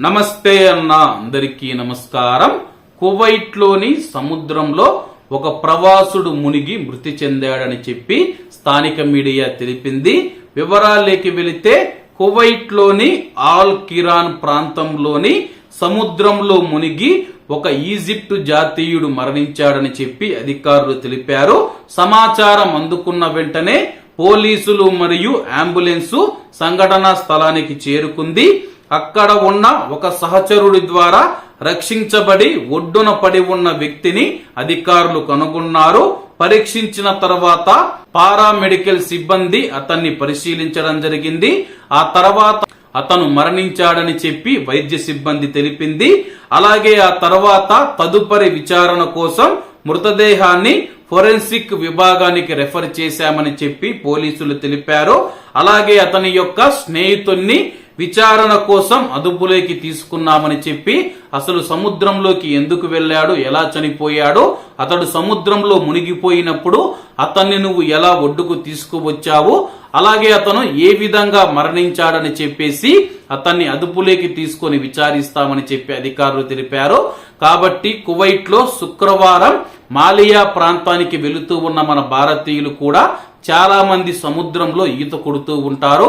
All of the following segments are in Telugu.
నమస్తే అన్న అందరికీ నమస్కారం. కువైట్లోని సముద్రంలో ఒక ప్రవాసుడు మునిగి మృతి చెందాడని చెప్పి స్థానిక మీడియా తెలిపింది. వివరాల్లోకి వెళితే కువైట్లోని ఆల్ కిరాన్ ప్రాంతంలోని సముద్రంలో మునిగి ఒక ఈజిప్టు జాతీయుడు మరణించాడని చెప్పి అధికారులు తెలిపారు. సమాచారం అందుకున్న వెంటనే పోలీసులు మరియు అంబులెన్సు సంఘటనా స్థలానికి చేరుకుంది. అక్కడ ఉన్న ఒక సహచరుడి ద్వారా రక్షించబడి ఒడ్డున పడి ఉన్న వ్యక్తిని అధికారులు కనుగొన్నారు. పరీక్షించిన తర్వాత పారామెడికల్ సిబ్బంది అతన్ని పరిశీలించడం జరిగింది. ఆ తర్వాత అతను మరణించాడని చెప్పి వైద్య సిబ్బంది తెలిపింది. అలాగే ఆ తర్వాత తదుపరి విచారణ కోసం మృతదేహాన్ని ఫోరెన్సిక్ విభాగానికి రెఫర్ చేశామని చెప్పి పోలీసులు తెలిపారు. అలాగే అతని యొక్క స్నేహితుణ్ణి విచారణ కోసం అదుపులోకి తీసుకున్నామని చెప్పి అసలు సముద్రంలోకి ఎందుకు వెళ్ళాడు? ఎలా చనిపోయాడు? అతడు సముద్రంలో మునిగిపోయినప్పుడు అతన్ని నువ్వు ఎలా ఒడ్డుకు తీసుకువచ్చావు? అలాగే అతను ఏ విధంగా మరణించాడని చెప్పేసి అతన్ని అదుపులోకి తీసుకొని విచారిస్తామని చెప్పి అధికారులు తెలిపారు. కాబట్టి కువైట్లో శుక్రవారం మాలియా ప్రాంతానికి వెళుతూ ఉన్న మన భారతీయులు కూడా చాలా మంది సముద్రంలో ఈత కొడుతూ ఉంటారు.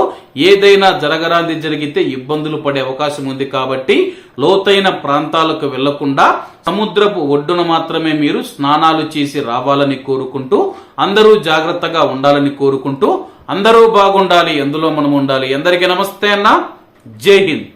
ఏదైనా జరగరాంది జరిగితే ఇబ్బందులు పడే అవకాశం ఉంది కాబట్టి లోతైన ప్రాంతాలకు వెళ్ళకుండా సముద్రపు ఒడ్డున మాత్రమే మీరు స్నానాలు చేసి రావాలని కోరుకుంటూ అందరూ జాగ్రత్తగా ఉండాలని కోరుకుంటూ అందరూ బాగుండాలి ఎందులో మనం ఉండాలి. అందరికీ నమస్తే అన్న. జై హింద్.